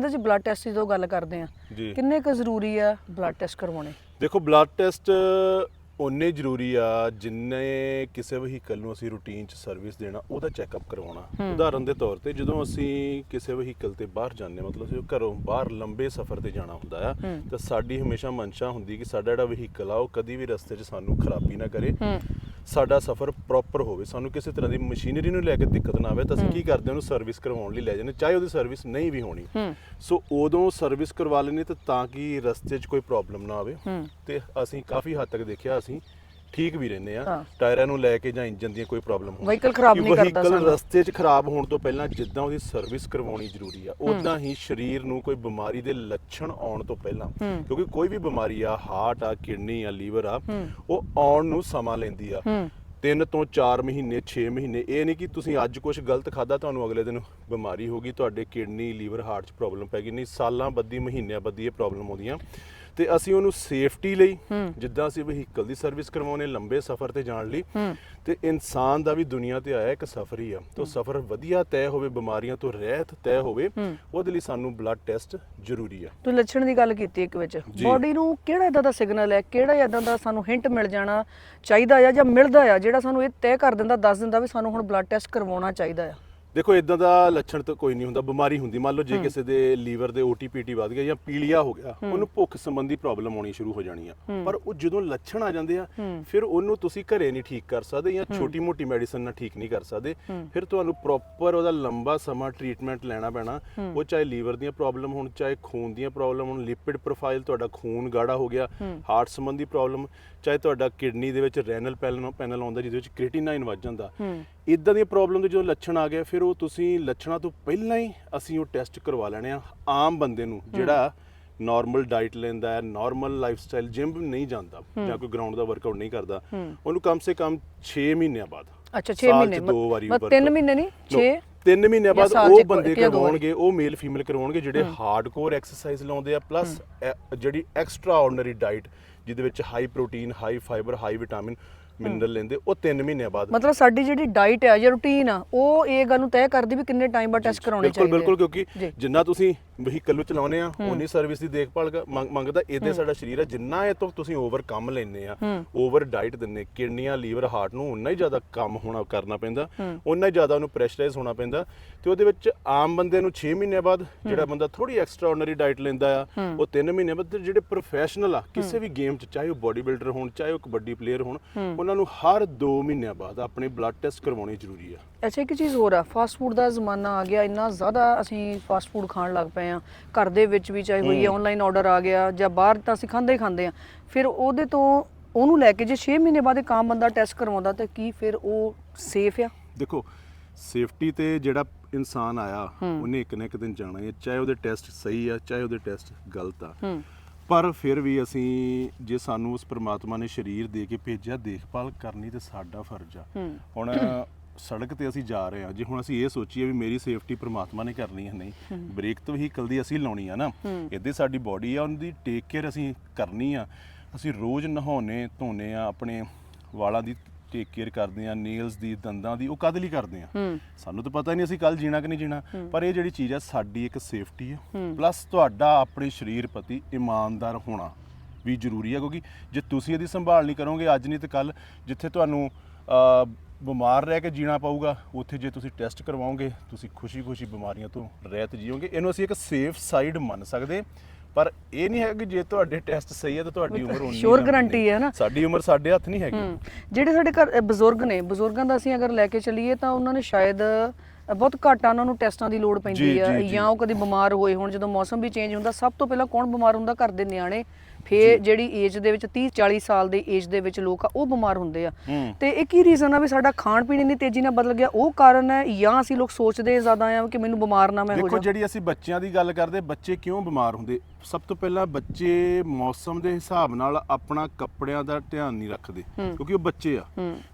ਦਰਮਿੰਦਰ ਜੀ blood test ਦੀ ਤੋਂ ਗੱਲ ਕਰਦੇ ਆ ਜੀ। ਕਿੰਨੇ ਕੁ ਜ਼ਰੂਰੀ ਆ ਬਲੱਡ ਟੈਸਟ ਕਰਵਾਉਣੇ? ਦੇਖੋ ਬਲੱਡ ਟੈਸਟ ਉਨੇ ਜ਼ਰੂਰੀ ਆ ਜਿੰਨੇ ਕਿਸੇ ਵਹੀਕਲ ਨੂੰ ਅਸੀਂ ਰੂਟੀਨ ਚ ਸਰਵਿਸ ਦੇਣਾ ਉਹਦਾ ਚੈੱਕਅਪ ਕਰਵਾਉਣਾ। ਉਦਾਹਰਨ ਦੇ ਤੌਰ ਤੇ ਜਦੋਂ ਅਸੀਂ ਕਿਸੇ ਵਹੀਕਲ ਤੇ ਬਾਹਰ ਜਾਂਦੇ ਮਤਲਬ ਅਸੀਂ ਘਰੋਂ ਬਾਹਰ ਲੰਬੇ ਸਫ਼ਰ ਤੇ ਜਾਣਾ ਹੁੰਦਾ ਆ ਤਾਂ ਸਾਡੀ ਹਮੇਸ਼ਾ ਮਨਸ਼ਾ ਹੁੰਦੀ ਕਿ ਸਾਡਾ ਜਿਹੜਾ ਵਹੀਕਲ ਆ ਉਹ ਕਦੀ ਵੀ ਰਸਤੇ 'ਚ ਸਾਨੂੰ ਖਰਾਬੀ ਨਾ ਕਰੇ। ਸਾਡਾ ਸਫ਼ਰ ਪ੍ਰੋਪਰ ਹੋਵੇ ਸਾਨੂੰ ਕਿਸੇ ਤਰ੍ਹਾਂ ਦੀ ਮਸ਼ੀਨਰੀ ਨੂੰ ਲੈ ਕੇ ਦਿੱਕਤ ਨਾ ਆਵੇ ਤਾਂ ਅਸੀਂ ਕੀ ਕਰਦੇ ਹਾਂ ਉਹਨੂੰ ਸਰਵਿਸ ਕਰਵਾਉਣ ਲਈ ਲੈ ਜਾਂਦੇ ਚਾਹੇ ਉਹਦੀ ਸਰਵਿਸ ਨਹੀਂ ਵੀ ਹੋਣੀ। ਸੋ ਉਦੋਂ ਸਰਵਿਸ ਕਰਵਾ ਲੈਣੀ ਤੇ ਤਾਂ ਕਿ ਰਸਤੇ 'ਚ ਕੋਈ ਪ੍ਰੋਬਲਮ ਨਾ ਆਵੇ ਤੇ ਅਸੀਂ ਕਾਫੀ ਹੱਦ ਤੱਕ ਦੇਖਿਆ ਅਸੀਂ ਠੀਕ ਵੀ ਰਹਿੰਦੇ ਆ ਹਾਂ। ਟਾਇਰਾਂ ਨੂੰ ਲੈ ਕੇ ਜਾਂ ਇੰਜਨ ਦੀਆਂ ਕੋਈ ਪ੍ਰੋਬਲਮ ਹੋਵੇ Vehicle ਖਰਾਬ ਨਹੀਂ ਕਰਦਾ ਵਹੀਕਲ ਸਾਨੂੰ। ਰਸਤੇ 'ਚ ਖਰਾਬ ਹੋਣ ਤੋਂ ਪਹਿਲਾਂ ਜਿੱਦਾਂ ਉਹਦੀ ਸਰਵਿਸ ਕਰਵਾਉਣੀ ਜ਼ਰੂਰੀ ਆ ਉਦਾਂ ਹੀ ਸਰੀਰ ਨੂੰ ਕੋਈ ਬਿਮਾਰੀ ਦੇ ਲੱਛਣ ਆਉਣ ਤੋਂ ਪਹਿਲਾਂ ਕਿਉਂਕਿ ਕੋਈ ਵੀ ਬਿਮਾਰੀ ਆ ਹਾਰਟ ਆ ਕਿਡਨੀ ਆ ਲੀਵਰ ਆ ਉਹ ਆਉਣ ਨੂੰ ਸਮਾਂ ਲੈਂਦੀ ਆ। ਤਿੰਨ ਤੋਂ 4 ਮਹੀਨੇ 6 ਮਹੀਨੇ ਇਹ ਨਹੀਂ ਕਿ ਤੁਸੀਂ ਅੱਜ ਕੁਝ ਗਲਤ ਖਾਦਾ ਤੁਹਾਨੂੰ ਅਗਲੇ ਦਿਨ ਬਿਮਾਰੀ ਹੋ ਗਈ ਤੁਹਾਡੇ ਕਿਡਨੀ ਲੀਵਰ ਹਾਰਟ 'ਚ ਪ੍ਰੋਬਲਮ ਪੈ ਗਈ ਨਹੀਂ ਸਾਲਾਂ ਬੱਦੀ ਮਹੀਨਿਆਂ ਬੱਦੀ ਇਹ ਪ੍ਰੋਬਲਮ ਆਉਂਦੀਆਂ। ਤੇ ਅਸੀਂ ਉਹਨੂੰ ਸੇਫਟੀ ਲਈ ਜਿੱਦਾਂ ਅਸੀਂ ਵਹੀਕਲ ਦੀ ਸਰਵਿਸ ਕਰਵਾਉਣੇ ਲੰਬੇ ਸਫ਼ਰ ਤੇ ਜਾਣ ਲਈ ਤੇ ਇਨਸਾਨ ਦਾ ਵੀ ਦੁਨੀਆ ਤੇ ਆਇਆ ਇੱਕ ਸਫ਼ਰ ਹੀ ਆ। ਤੋਂ ਸਫ਼ਰ ਵਧੀਆ ਤੈਅ ਹੋਵੇ ਬਿਮਾਰੀਆਂ ਤੋਂ ਰਹਿਤ ਤੈਅ ਹੋਵੇ ਉਹਦੇ ਲਈ ਸਾਨੂੰ ਬਲੱਡ ਟੈਸਟ ਜ਼ਰੂਰੀ ਆ। ਤੂੰ ਲੱਛਣ ਦੀ ਗੱਲ ਕੀਤੀ ਇੱਕ ਵਿੱਚ। ਬਾਡੀ ਨੂੰ ਕਿਹੜਾ ਇਦਾਂ ਦਾ ਸਿਗਨਲ ਹੈ ਕਿਹੜਾ ਇਦਾਂ ਦਾ ਸਾਨੂੰ ਹਿੰਟ ਮਿਲ ਜਾਣਾ ਚਾਹੀਦਾ ਆ ਜਾਂ ਮਿਲਦਾ ਆ ਜਿਹੜਾ ਸਾਨੂੰ ਇਹ ਤੈਅ ਕਰ ਦਿੰਦਾ ਦੱਸ ਦਿੰਦਾ ਵੀ ਸਾਨੂੰ ਹੁਣ ਬਲੱਡ ਟੈਸਟ ਕਰਵਾਉਣਾ ਚਾਹੀਦਾ ਆ। ਦੇਖੋ ਇਦਾਂ ਦਾ ਲੱਛਣ ਤਾਂ ਕੋਈ ਨਹੀਂ ਹੁੰਦਾ ਬਿਮਾਰੀ ਹੁੰਦੀ। ਮੰਨ ਲਓ ਜੇ ਕਿਸੇ ਦੇ ਲੀਵਰ ਦੇ ਓਟੀਪੀਟੀ ਵੱਧ ਗਿਆ ਜਾਂ ਪੀਲੀਆ ਹੋ ਗਿਆ ਉਹਨੂੰ ਭੁੱਖ ਸੰਬੰਧੀ ਪ੍ਰੋਬਲਮ ਆਉਣੀ ਸ਼ੁਰੂ ਹੋ ਜਾਣੀ ਆ। ਪਰ ਉਹ ਜਦੋਂ ਲੱਛਣ ਆ ਜਾਂਦੇ ਆ ਫਿਰ ਉਹਨੂੰ ਤੁਸੀਂ ਘਰੇ ਨਹੀਂ ਠੀਕ ਕਰ ਸਕਦੇ ਜਾਂ ਛੋਟੀ-ਮੋਟੀ ਮੈਡੀਸਨ ਨਾਲ ਠੀਕ ਨਹੀਂ ਕਰ ਸਕਦੇ ਫਿਰ ਤੁਹਾਨੂੰ ਪ੍ਰੋਪਰ ਉਹਦਾ ਲੰਬਾ ਸਮਾਂ ਟ੍ਰੀਟਮੈਂਟ ਲੈਣਾ ਪੈਣਾ। ਉਹ ਚਾਹੇ ਲੀਵਰ ਦੀਆਂ ਪ੍ਰੋਬਲਮ ਹੋਣ ਚਾਹੇ ਖੂਨ ਦੀਆਂ ਪ੍ਰੋਬਲਮ ਹੋਣ ਲਿਪਿਡ ਪ੍ਰੋਫਾਈਲ ਤੁਹਾਡਾ ਖੂਨ ਗਾੜਾ ਹੋ ਗਿਆ ਹਾਰਟ ਸੰਬੰਧੀ ਪ੍ਰੋਬਲਮ ਚਾਹੇ ਤੁਹਾਡਾ ਕਿਡਨੀ ਦੇ ਵਿੱਚ ਰੈਨਲ ਪੈਨਲ ਆਉਂਦਾ ਜਿਹਦੇ ਵਿੱਚ ਕ੍ਰੀਟੀਨਾਈਨ ਵੱਧ ਜਾਂਦਾ। ਇਦਾਂ ਦੀਆਂ ਪ੍ਰੋਬਲਮ ਦੇ ਜਦੋਂ ਲੱਛਣ ਆ ਗਏ ਫਿਰ ਉਹ ਤੁਸੀਂ ਲੱਛਣਾਂ ਤੋਂ ਪਹਿਲਾਂ ਹੀ ਅਸੀਂ ਉਹ ਟੈਸਟ ਕਰਵਾ ਲੈਣੇ ਆ ਆਮ ਬੰਦੇ ਨੂੰ ਜਿਹੜਾ ਨਾਰਮਲ ਡਾਈਟ ਲੈਂਦਾ ਹੈ ਨਾਰਮਲ ਲਾਈਫ ਸਟਾਈਲ ਜਿਮ ਨਹੀਂ ਜਾਂਦਾ ਜਾਂ ਕੋਈ ਗਰਾਊਂਡ ਦਾ ਵਰਕਆਊਟ ਨਹੀਂ ਕਰਦਾ ਉਹਨੂੰ ਕਮ ਸੇ ਕਮ 6 ਮਹੀਨਿਆਂ ਬਾਅਦ ਅੱਛਾ 6 ਸਾਲ 'ਚ ਮਹੀਨੇ ਦੋ ਵਾਰੀ workout। 3 ਮਹੀਨੇ ਨਹੀਂ 6 ਤਿੰਨ ਮਹੀਨਿਆਂ ਜਾਂ ਬਾਅਦ ਉਹ ਬੰਦੇ ਦੋ। ਕਰਵਾਉਣਗੇ ਉਹ ਮੇਲ ਫੀਮੇਲ ਕਰਵਾਉਣਗੇ ਜਿਹੜੇ ਹਾਰਡਕੋਰ ਐਕਸਰਸਾਈਜ਼ ਲਾਉਂਦੇ ਆ ਪਲੱਸ ਜਿਹੜੀ ਐਕਸਟਰਾ ਆਰਡੀਨਰੀ ਡਾਈਟ ਜਿਹਦੇ ਵਿੱਚ high protein high fibre high vitamin mineral ਲੈਂਦੇ ਉਹ 3 ਮਹੀਨਿਆਂ ਬਾਅਦ। ਮਤਲਬ ਸਾਡੀ ਜਿਹੜੀ ਡਾਈਟ ਹੈ ਜਾਂ ਰੂਟੀਨ ਆ ਉਹ ਇਹ ਗੱਲ ਨੂੰ ਤੈਅ ਕਰਦੀ ਵੀ ਕਿੰਨੇ ਟਾਈਮ ਬਾਅਦ ਟੈਸਟ ਕਰਾਉਣੇ ਬਿਲਕੁਲ ਚਾਹੀਦੇ ਬਿਲਕੁਲ ਕਿਉਂਕਿ ਜੀ। ਜਿੰਨਾ ਤੁਸੀਂ ਵਹੀਕਲ ਨੂੰ ਚਲਾਉਂਦੇ ਆ ਉਨੀ ਸਰਵਿਸ ਦੀ ਦੇਖਭਾਲ ਮੰਗਦਾ ਇਹਦੇ ਸਾਡਾ ਸਰੀਰ ਆ। ਜਿੰਨਾ ਇਹ ਤੋਂ ਤੁਸੀਂ ਓਵਰ ਕੰਮ ਲੈਨੇ ਆ ਓਵਰ ਡਾਈਟ ਦਿੰਨੇ ਕਿਡਨੀਆਂ ਲੀਵਰ ਹਾਰਟ ਨੂੰ ਉਨਾ ਹੀ ਜ਼ਿਆਦਾ ਕੰਮ ਹੋਣਾ ਕਰਨਾ ਪੈਂਦਾ ਉਨਾ ਹੀ ਜ਼ਿਆਦਾ ਉਹਨੂੰ ਪ੍ਰੈਸ਼ਰਾਈਜ਼ ਹੋਣਾ ਪੈਂਦਾ। ਤੇ ਉਹਦੇ ਵਿੱਚ ਆਮ ਬੰਦੇ ਨੂੰ 6 ਮਹੀਨਿਆਂ ਬਾਅਦ ਜਿਹੜਾ ਬੰਦਾ ਥੋੜੀ ਐਕਸਟਰਾਆਰਡੀਨਰੀ ਡਾਈਟ ਲੈਂਦਾ ਆ ਉਹ 3 ਮਹੀਨੇ ਬਾਅਦ ਜਿਹੜੇ ਪ੍ਰੋਫੈਸ਼ਨਲ ਆ ਕਿਸੇ ਵੀ ਗੇਮ 'ਚ ਚਾਹੇ ਉਹ ਬਾਡੀ ਬਿਲਡਰ ਹੋਣ ਚਾਹੇ ਉਹ ਕਬੱਡੀ ਪਲੇਅਰ ਹੋਣ ਉਹਨਾਂ ਨੂੰ ਹਰ 2 ਮਹੀਨਿਆਂ ਬਾਅਦ ਆਪਣੇ ਬਲੱਡ ਟੈਸਟ ਕਰਵਾਉਣੇ ਜ਼ਰੂਰੀ ਆ। ਅੱਛਾ ਇੱਕ ਚੀਜ਼ ਹੋਰ ਆ ਫਾਸਟ ਫੂਡ ਦਾ ਜ਼ਮਾਨਾ ਆ ਗਿਆ ਇੰਨਾ ਜ਼ਿਆਦਾ ਅਸੀਂ ਫਾਸਟ ਫੂਡ ਖਾਣ ਲੱਗ ਪਏ ਆ। ਘਰ ਦੇ ਵਿੱਚ ਵੀ ਚਾਹੇ ਹੋਈ ਆਨਲਾਈਨ ਆਰਡਰ ਆ ਗਿਆ ਜਾਂ ਬਾਹਰ ਤਾਂ ਅਸੀਂ ਖਾਂਦੇ ਹੀ ਖਾਂਦੇ ਆ। ਫਿਰ ਉਹਦੇ ਤੋਂ ਉਹਨੂੰ ਲੈ ਕੇ ਜੇ 6 ਮਹੀਨੇ ਬਾਅਦ ਇੱਕ ਆਮ ਬੰਦਾ ਟੈਸਟ ਕਰਵਾਉਂਦਾ ਤਾਂ ਕੀ ਫਿਰ ਉਹ ਸੇਫ ਆ? ਦੇਖੋ ਸੇਫਟੀ ਤੇ ਜਿਹੜਾ ਇਨਸਾਨ ਆਇਆ ਉਹਨੇ ਇੱਕ ਨਾ ਇੱਕ ਦਿਨ ਜਾਣਾ ਹੈ ਚਾਹੇ ਉਹਦੇ ਟੈਸਟ ਸਹੀ ਆ ਚਾਹੇ ਉਹਦੇ ਟੈਸਟ ਗਲਤ ਆ। ਪਰ ਫਿਰ ਵੀ ਅਸੀਂ ਜੇ ਸਾਨੂੰ ਉਸ ਪ੍ਰਮਾਤਮਾ ਨੇ ਸਰੀਰ ਦੇ ਕੇ ਭੇਜਿਆ ਦੇਖਭਾਲ ਕਰਨੀ ਤੇ ਸਾਡਾ ਫਰਜ਼ ਆ। ਹੁਣ ਸੜਕ ਤੇ ਅਸੀਂ ਜਾ ਰਹੇ ਆ ਜੇ ਹੁਣ ਅਸੀਂ ਇਹ ਸੋਚੀਏ ਵੀ ਮੇਰੀ ਸੇਫਟੀ ਪ੍ਰਮਾਤਮਾ ਨੇ ਕਰਨੀ ਹੈ ਨਹੀਂ। ਬ੍ਰੇਕ ਤਾਂ ਵਹੀਕਲ ਦੀ ਅਸੀਂ ਲਾਉਣੀ ਆ ਨਾ। ਇੱਦੇ ਸਾਡੀ ਬਾਡੀ ਆ ਉਹਦੀ ਟੇਕ ਕੇਅਰ ਅਸੀਂ ਕਰਨੀ ਆ। ਅਸੀਂ ਰੋਜ਼ ਨਹਾਉਨੇ ਧੋਨੇ ਆ ਆਪਣੇ ਵਾਲਾਂ ਦੀ ਟੇਕ ਕੇਅਰ ਕਰਦੇ ਆ ਨੇਲਸ ਦੀ ਦੰਦਾਂ ਦੀ ਉਹ ਕਦ ਲਈ ਕਰਦੇ ਆ ਸਾਨੂੰ ਤਾਂ ਪਤਾ ਨਹੀਂ ਅਸੀਂ ਕੱਲ ਜੀਣਾ ਕਿ ਨਹੀਂ ਜੀਣਾ। ਪਰ ਇਹ ਜਿਹੜੀ ਚੀਜ਼ ਆ ਸਾਡੀ ਇੱਕ ਸੇਫਟੀ ਆ ਪਲੱਸ ਤੁਹਾਡਾ ਆਪਣੇ ਸਰੀਰ ਪ੍ਰਤੀ ਇਮਾਨਦਾਰ ਹੋਣਾ ਵੀ ਜ਼ਰੂਰੀ ਆ ਕਿਉਂਕਿ ਜੇ ਤੁਸੀਂ ਇਹਦੀ ਸੰਭਾਲ ਨਹੀਂ ਕਰੋਗੇ ਅੱਜ ਨਹੀਂ ਤੇ ਕੱਲ ਜਿੱਥੇ ਤੁਹਾਨੂੰ ਬਿਮਾਰ ਰਹਿ ਕੇ ਜੀਣਾ ਪਊਗਾ ਉੱਥੇ ਜੇ ਤੁਸੀਂ ਟੈਸਟ ਕਰਵਾਓਗੇ ਤੁਸੀਂ ਖੁਸ਼ੀ-ਖੁਸ਼ੀ ਬਿਮਾਰੀਆਂ ਤੋਂ ਰਹਿਤ ਜੀਓਗੇ। ਇਹਨੂੰ ਅਸੀਂ ਇੱਕ ਸੇਫ ਸਾਈਡ ਮੰਨ ਸਕਦੇ। ਪਰ ਇਹ ਨਹੀਂ ਹੈ ਕਿ ਜੇ ਤੁਹਾਡੇ ਟੈਸਟ ਸਹੀ ਹੈ ਤਾਂ ਤੁਹਾਡੀ ਉਮਰ ਉਨੀ guarantee ਬਣੇ। ਹੈ ਨਾ। ਸਾਡੀ ਉਮਰ ਸਾਡੇ ਹੱਥ ਨਹੀਂ ਹੈਗੀ ਜਿਹੜੇ ਸਾਡੇ ਘਰ ਬਜ਼ੁਰਗ ਨੇ ਬਜ਼ੁਰਗਾਂ ਦਾ ਅਸੀਂ ਅਗਰ ਲੈ ਕੇ ਚੱਲੀਏ ਤਾਂ ਉਹਨਾਂ ਨੇ ਸ਼ਾਇਦ ਬਹੁਤ ਘੱਟ ਆ ਉਹਨਾਂ ਨੂੰ ਟੈਸਟਾਂ ਦੀ ਲੋੜ ਪੈਂਦੀ ਆ। ਜਾਂ ਉਹ ਕਦੇ ਬਿਮਾਰ ਹੋਏ ਹੋਣ ਜਦੋਂ ਮੌਸਮ ਵੀ ਚੇਂਜ ਹੁੰਦਾ ਸਭ ਤੋਂ ਪਹਿਲਾਂ ਕੌਣ ਬਿਮਾਰ ਹੁੰਦਾ ਘਰ ਦੇ ਨਿਆਣੇ ਫੇਰ ਜਿਹੜੀ ਏਜ ਦੇ ਵਿੱਚ 30 40 ਸਾਲ ਦੇ ਏਜ ਦੇ ਵਿੱਚ ਲੋਕ ਆ ਉਹ ਬਿਮਾਰ ਹੁੰਦੇ ਆ। ਤੇ ਇੱਕ ਹੀ ਰੀਜ਼ਨ ਆ ਵੀ ਸਾਡਾ ਖਾਣ ਪੀਣ ਇੰਨੀ ਤੇਜ਼ੀ ਨਾਲ ਬਦਲ ਗਿਆ ਉਹ ਕਾਰਨ ਹੈ ਜਾਂ ਅਸੀਂ ਲੋਕ ਸੋਚਦੇ ਜ਼ਿਆਦਾ ਆ ਕਿ ਮੈਨੂੰ ਬਿਮਾਰ ਨਾ ਮੈਂ ਹੋ ਦੇਖੋ ਜਾਵਾਂ। ਜਿਹੜੀ ਅਸੀਂ ਬੱਚਿਆਂ ਦੀ ਗੱਲ ਕਰਦੇ ਬੱਚੇ ਕਿਉਂ ਬਿਮਾਰ ਹੁੰਦੇ? ਸਭ ਤੋਂ ਪਹਿਲਾਂ ਬੱਚੇ ਮੌਸਮ ਦੇ ਹਿਸਾਬ ਨਾਲ ਆਪਣਾ ਕੱਪੜਿਆਂ ਦਾ ਧਿਆਨ ਨਹੀਂ ਰੱਖਦੇ ਕਿਉਂਕਿ ਉਹ ਬੱਚੇ ਆ।